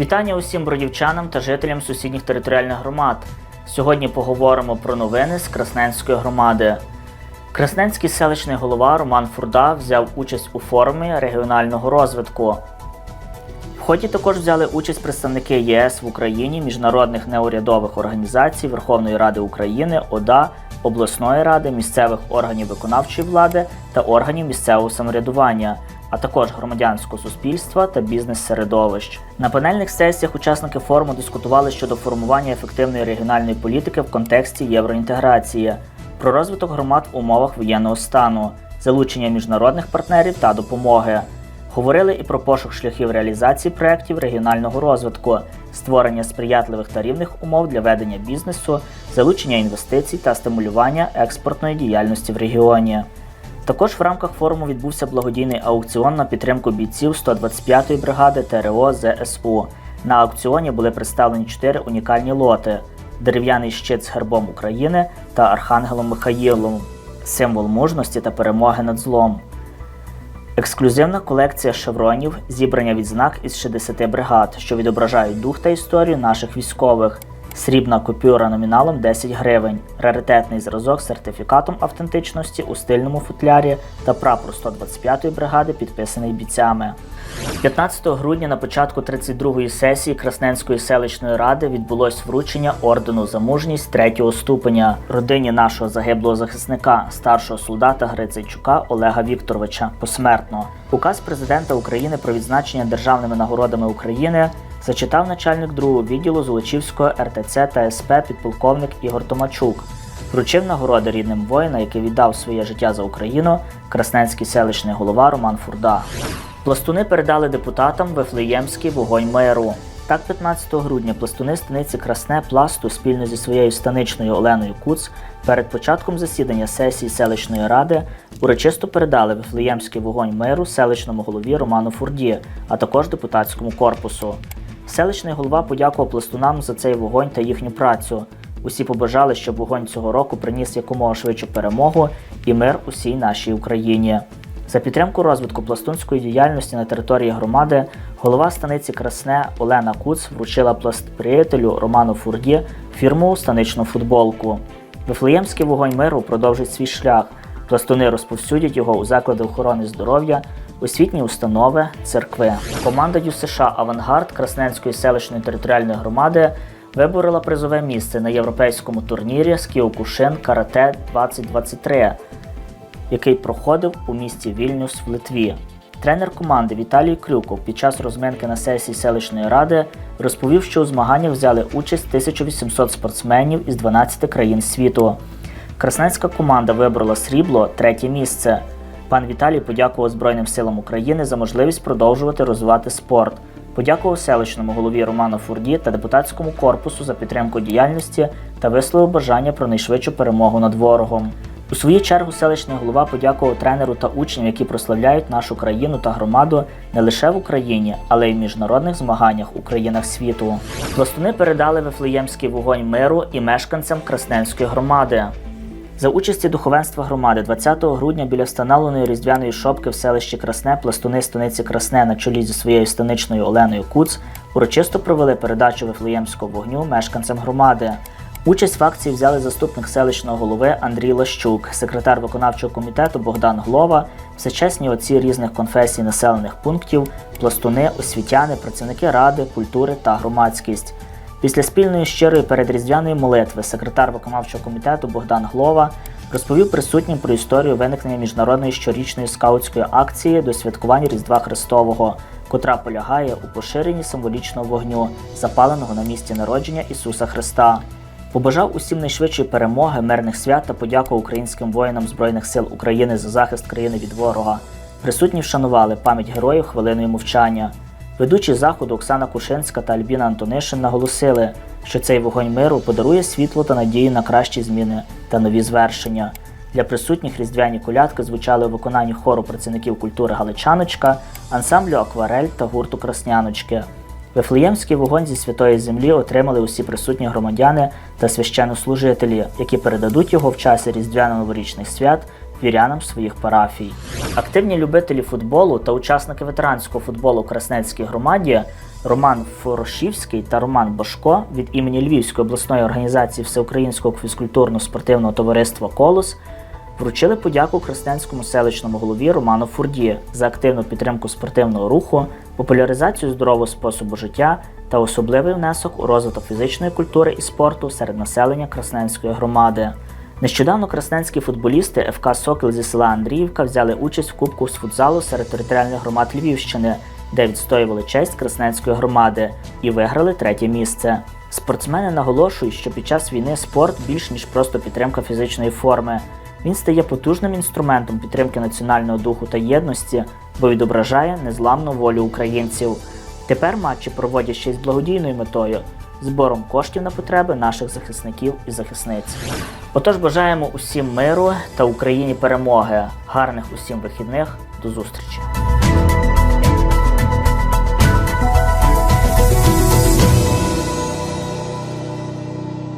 Вітання усім бродівчанам та жителям сусідніх територіальних громад. Сьогодні поговоримо про новини з Красненської громади. Красненський селищний голова Роман Фурда взяв участь у форумі регіонального розвитку. В ході також взяли участь представники ЄС в Україні, міжнародних неурядових організацій Верховної Ради України, ОДА, обласної ради, місцевих органів виконавчої влади та органів місцевого самоврядування, а також громадянського суспільства та бізнес-середовищ. На панельних сесіях учасники форуму дискутували щодо формування ефективної регіональної політики в контексті євроінтеграції, про розвиток громад в умовах воєнного стану, залучення міжнародних партнерів та допомоги. Говорили і про пошук шляхів реалізації проєктів регіонального розвитку, створення сприятливих та рівних умов для ведення бізнесу, залучення інвестицій та стимулювання експортної діяльності в регіоні. Також в рамках форуму відбувся благодійний аукціон на підтримку бійців 125-ї бригади ТРО ЗСУ. На аукціоні були представлені чотири унікальні лоти: дерев'яний щит з гербом України та Архангелом Михаїлом, символ мужності та перемоги над злом. Ексклюзивна колекція шевронів, зібрання відзнак із 60 бригад, що відображають дух та історію наших військових. Срібна купюра номіналом 10 гривень, раритетний зразок з сертифікатом автентичності у стильному футлярі та прапор 125-ї бригади, підписаний бійцями. 15 грудня на початку 32-ї сесії Красненської селищної ради відбулось вручення ордену за мужність третього ступеня родині нашого загиблого захисника, старшого солдата Грицайчука Олега Вікторовича посмертно. Указ президента України про відзначення державними нагородами України зачитав начальник другого відділу Золочівського РТЦ та СП підполковник Ігор Томачук. Вручив нагороди рідним воїна, який віддав своє життя за Україну, красненський селищний голова Роман Фурда. Пластуни передали депутатам Вифлеємський вогонь миру. Так, 15 грудня пластуни станиці Красне Пласту спільно зі своєю станичною Оленою Куц перед початком засідання сесії селищної ради урочисто передали Вифлеємський вогонь миру селищному голові Роману Фурді, а також депутатському корпусу. Селищний голова подякував пластунам за цей вогонь та їхню працю. Усі побажали, щоб вогонь цього року приніс якомога швидшу перемогу і мир усій нашій Україні. За підтримку розвитку пластунської діяльності на території громади голова станиці Красне Олена Куц вручила пластприятелю Роману Фурді фірмову станичну футболку. Вифлеємський вогонь миру продовжить свій шлях. Пластуни розповсюдять його у заклади охорони здоров'я, освітні установи, церкви. Команда ЮСШ Авангард Красненської селищної територіальної громади виборола призове місце на європейському турнірі з Кіокушин Карате 2023 який проходив у місті Вільнюс в Литві. Тренер команди Віталій Крюков під час розминки на сесії селищної ради розповів, що у змаганнях взяли участь 1800 спортсменів із 12 країн світу. Красненська команда вибрала срібло третє місце. Пан Віталій подякував Збройним силам України за можливість продовжувати розвивати спорт. Подякував селищному голові Роману Фурді та депутатському корпусу за підтримку діяльності та висловив бажання про найшвидшу перемогу над ворогом. У свою чергу селищний голова подякував тренеру та учням, які прославляють нашу країну та громаду не лише в Україні, але й в міжнародних змаганнях у країнах світу. Пластуни передали Вифлеємський вогонь миру і мешканцям Красненської громади. За участі духовенства громади 20 грудня біля встановленої різдвяної шопки в селищі Красне пластуни станиці Красне на чолі зі своєю станичною Оленою Куц урочисто провели передачу Вифлеємського вогню мешканцям громади. Участь в акції взяли заступник селищного голови Андрій Лащук, секретар виконавчого комітету Богдан Глова, всечесні отці різних конфесій населених пунктів, пластуни, освітяни, працівники ради, культури та громадськість. Після спільної щирої передріздвяної молитви секретар виконавчого комітету Богдан Глова розповів присутнім про історію виникнення міжнародної щорічної скаутської акції до святкування Різдва Христового, котра полягає у поширенні символічного вогню, запаленого на місці народження Ісуса Христа. Побажав усім найшвидшої перемоги, мирних свят та подякував українським воїнам Збройних сил України за захист країни від ворога. Присутні вшанували пам'ять героїв хвилиною мовчання. Ведучі заходу Оксана Кушинська та Альбіна Антонишин наголосили, що цей вогонь миру подарує світло та надію на кращі зміни та нові звершення. Для присутніх різдвяні колядки звучали у виконанні хору працівників культури Галичаночка, ансамблю Акварель та гурту Красняночки. Вифлеємський вогонь зі святої землі отримали усі присутні громадяни та священнослужителі, які передадуть його в часі різдвяно-новорічних свят вірянам своїх парафій. Активні любителі футболу та учасники ветеранського футболу в Красненській громаді Роман Форошівський та Роман Бошко від імені Львівської обласної організації Всеукраїнського фізкультурно-спортивного товариства Колос вручили подяку Красненському селищному голові Роману Фурді за активну підтримку спортивного руху, популяризацію здорового способу життя та особливий внесок у розвиток фізичної культури і спорту серед населення Красненської громади. Нещодавно красненські футболісти ФК Сокіл зі села Андріївка взяли участь в Кубку з футзалу серед територіальних громад Львівщини, де відстоювали честь Красненської громади і виграли третє місце. Спортсмени наголошують, що під час війни спорт більш ніж просто підтримка фізичної форми. Він стає потужним інструментом підтримки національного духу та єдності, бо відображає незламну волю українців. Тепер матчі проводять ще й з благодійною метою збором коштів на потреби наших захисників і захисниць. Отож бажаємо усім миру та Україні перемоги. Гарних усім вихідних. До зустрічі!